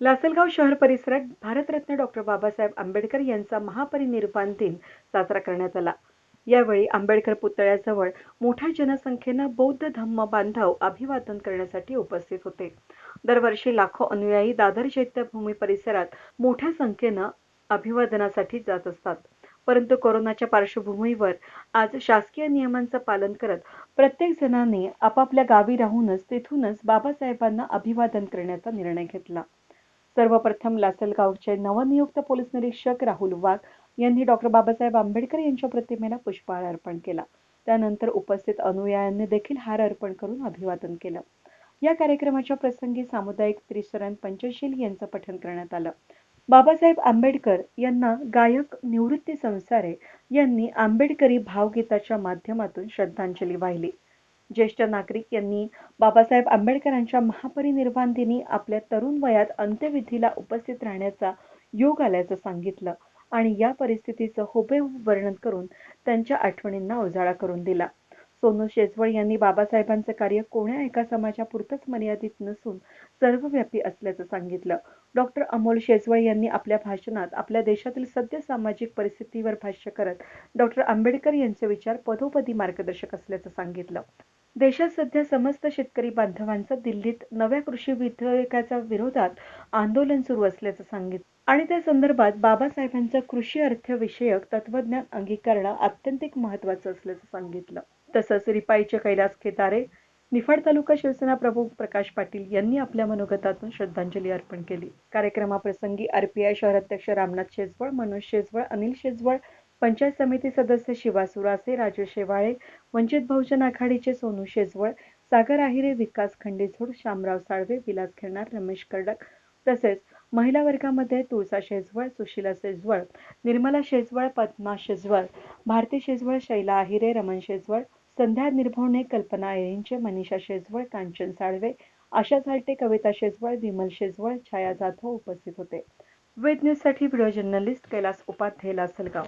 लासलगाव शहर परिसरात भारतरत्न डॉक्टर बाबासाहेब आंबेडकर यांचा महापरिनिर्वाण दिन साजरा करण्यात आला. यावेळी आंबेडकर पुतळ्याजवळ मोठ्या जनसंख्येनं बौद्ध धम्म बांधव अभिवादन करण्यासाठी उपस्थित होते. दरवर्षी लाखो अनुयायी दादर चैत्यभूमी परिसरात मोठ्या संख्येनं अभिवादनासाठी जात असतात. परंतु कोरोनाच्या पार्श्वभूमीवर आज शासकीय नियमांचं पालन करत प्रत्येक जणांनी आपापल्या गावी राहूनच तेथूनच बाबासाहेबांना अभिवादन करण्याचा निर्णय घेतला. सर्वप्रथम लासलगावचे नवनियुक्त पोलीस निरीक्षक राहुल वाघ यांनी डॉक्टर बाबासाहेब आंबेडकर यांच्या प्रतिमेला पुष्पहार अर्पण केला. त्यानंतर उपस्थित अनुयायांनी देखील हार अर्पण करून अभिवादन केलं. या कार्यक्रमाच्या प्रसंगी सामुदायिक त्रिशरण पंचशील यांचं पठण करण्यात आलं. बाबासाहेब आंबेडकर यांना गायक निवृत्ती संसारे यांनी आंबेडकरी भावगीताच्या माध्यमातून श्रद्धांजली वाहिली. ज्येष्ठ नागरिक यांनी बाबासाहेब आंबेडकरांच्या महापरिनिर्वाण दिनी आपल्या तरुण वयात अंत्यविधीला उपस्थित राहण्याचा योग आल्याचं सांगितलं आणि या परिस्थितीचं हुबेहूब वर्णन करून त्यांच्या आठवणींना उजाळा करून दिला. सोनू शेजवळ यांनी बाबासाहेबांचं कार्य कोण्या एका समाजापुरतंच मर्यादित नसून सर्वव्यापी असल्याचं सांगितलं. डॉक्टर अमोल शेजवळ यांनी आपल्या भाषणात आपल्या देशातील सद्य सामाजिक परिस्थितीवर भाष्य करत डॉक्टर आंबेडकर यांचे विचार पदोपदी मार्गदर्शक असल्याचं सांगितलं. देशात सध्या समस्त शेतकरी बांधवांचं दिल्लीत नव्या कृषी विधेयकाच्या विरोधात आंदोलन सुरू असल्याचं सांगितलं. आणि त्या संदर्भात बाबासाहेबांचं कृषी अर्थविषयक तत्वज्ञान अंगीकरणं अत्यंतिक महत्वाचं असल्याचं सांगितलं. तसंच रिपाईचे कैलास खेतारे निफाड तालुका शिवसेना प्रमुख प्रकाश पाटील यांनी आपल्या मनोगतातून श्रद्धांजली अर्पण केली. कार्यक्रमाप्रसंगी आरपीआय शहराध्यक्ष रामनाथ शेजवळ मनोज शेजवळ अनिल शेजवळ पंचायत समिती सदस्य शिवा सुरासे राजू शेवाळे वंचित बहुजन आघाडीचे सोनू शेजवळ सागर आहिरे विकास खंडेझोड शामराव साळवे विलास खेळणार रमेश कर्डक तसेच महिला वर्गामध्ये तुळसा शेजवळ सुशीला शेजवळ निर्मला शेजवळ पद्मा शेजवळ भारती शेजवळ शैला आहिरे रमण शेजवळ संध्या निर्भवणे कल्पना ऐरिंचे मनीषा शेजवळ कांचन साळवे आशा झालटे कविता शेजवळ विमल शेजवळ छाया जाधव उपस्थित होते. वेद न्यूजसाठी व्हिडिओ जर्नलिस्ट कैलास उपाध्ये लासलगाव.